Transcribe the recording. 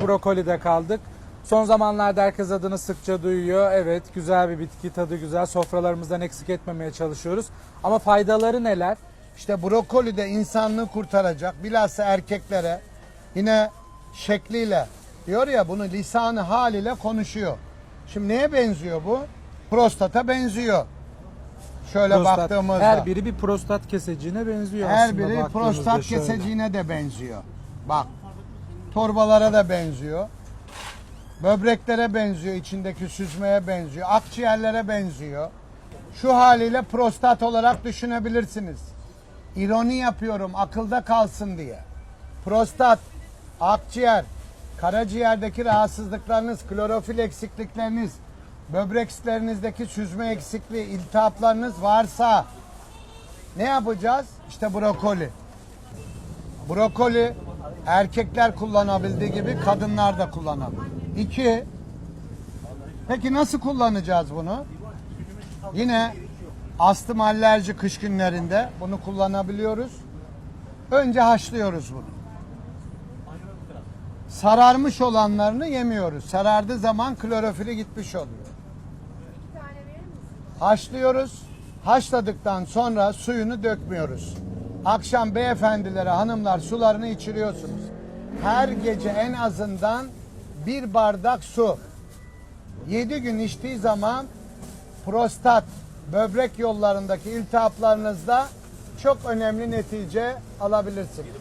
Brokolide kaldık. Son zamanlarda herkes adını sıkça duyuyor. Evet güzel bir bitki tadı güzel. Sofralarımızdan eksik etmemeye çalışıyoruz. Ama faydaları neler? İşte brokoli de insanlığı kurtaracak. Bilhassa erkeklere yine şekliyle diyor ya bunu lisanı haliyle konuşuyor. Şimdi neye benziyor bu? Prostata benziyor. Şöyle Prostat. baktığımızda. Her biri bir prostat keseciğine benziyor Her aslında biri prostat keseciğine de benziyor. Bak. Torbalara da benziyor. Böbreklere benziyor, içindeki süzmeye benziyor. Akciğerlere benziyor. Şu haliyle prostat olarak düşünebilirsiniz. İroni yapıyorum akılda kalsın diye. Prostat, akciğer, karaciğerdeki rahatsızlıklarınız, klorofil eksiklikleriniz, böbreklerinizdeki süzme eksikliği, iltihaplarınız varsa ne yapacağız? İşte brokoli. Brokoli erkekler kullanabildiği gibi kadınlar da kullanabilir. İki, peki nasıl kullanacağız bunu? Yine astım alerji kış günlerinde bunu kullanabiliyoruz. Önce haşlıyoruz bunu. Sararmış olanlarını yemiyoruz. Sarardığı zaman klorofili gitmiş oluyor. Haşlıyoruz. Haşladıktan sonra suyunu dökmüyoruz. Akşam beyefendilere, hanımlar sularını içiriyorsunuz. Her gece en azından bir bardak su. 7 gün içtiği zaman prostat, böbrek yollarındaki iltihaplarınızda çok önemli netice alabilirsiniz.